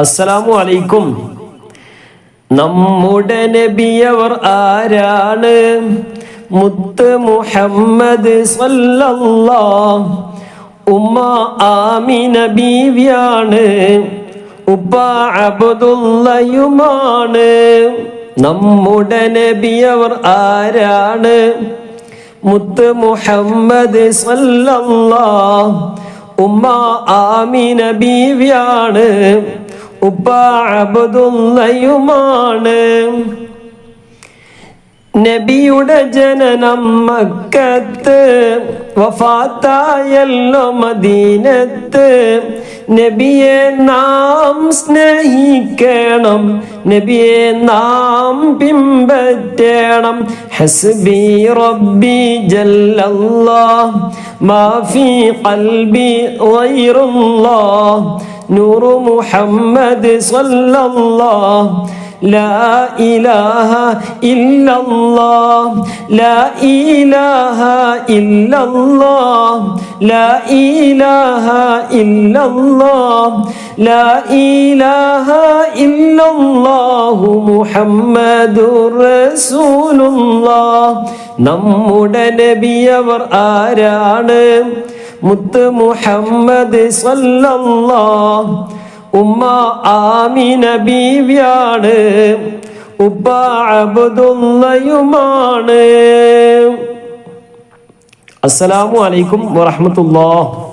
അസ്സലാമു അലൈക്കും. നമ്മുടെ നബിയവർ ആരാണ്? മുത്ത് മുഹമ്മദ് ഉമ്മ ആമിന ബീവിയാണ് ഉപ്പ അബ്ദുള്ളയുമാണ്. നമ്മുടെ നബിയവർ ആരാണ്? മുത്ത് മുഹമ്മദ് സല്ലല്ലാ ഉമ്മ ആമിന ബീവിയാണ് ഉപ്പ അബ്ദുള്ളയുമാണ്. നബിയുടെ ജനനം മക്കത്ത് വഫാത്തായല്ലോ മദീനത്ത്. നബിയെ നാം സ്നേഹിക്കണം നബിയെ നാം പിമ്പറ്റണം ഹസ്ബി റബ്ബി ജല്ലല്ലാഹ് മാഫി ഖൽബി ഗൈറുല്ലാഹ് നൂർ മുഹമ്മദ് സല്ലല്ലാഹ് لا إله إلا الله لا إله إلا الله لا إله إلا الله لا إله إلا الله محمد رسول الله നമ്മുടെ നബിയവർ ആരാണ് മുത്ത് മുഹമ്മദ് ഉമ്മ ആമിന ബീവിയാണ് ഉപ്പ അബ്ദുള്ളയുമാണ്. അസ്സലാമു അലൈക്കും വറഹ്മത്തുള്ളാഹ്.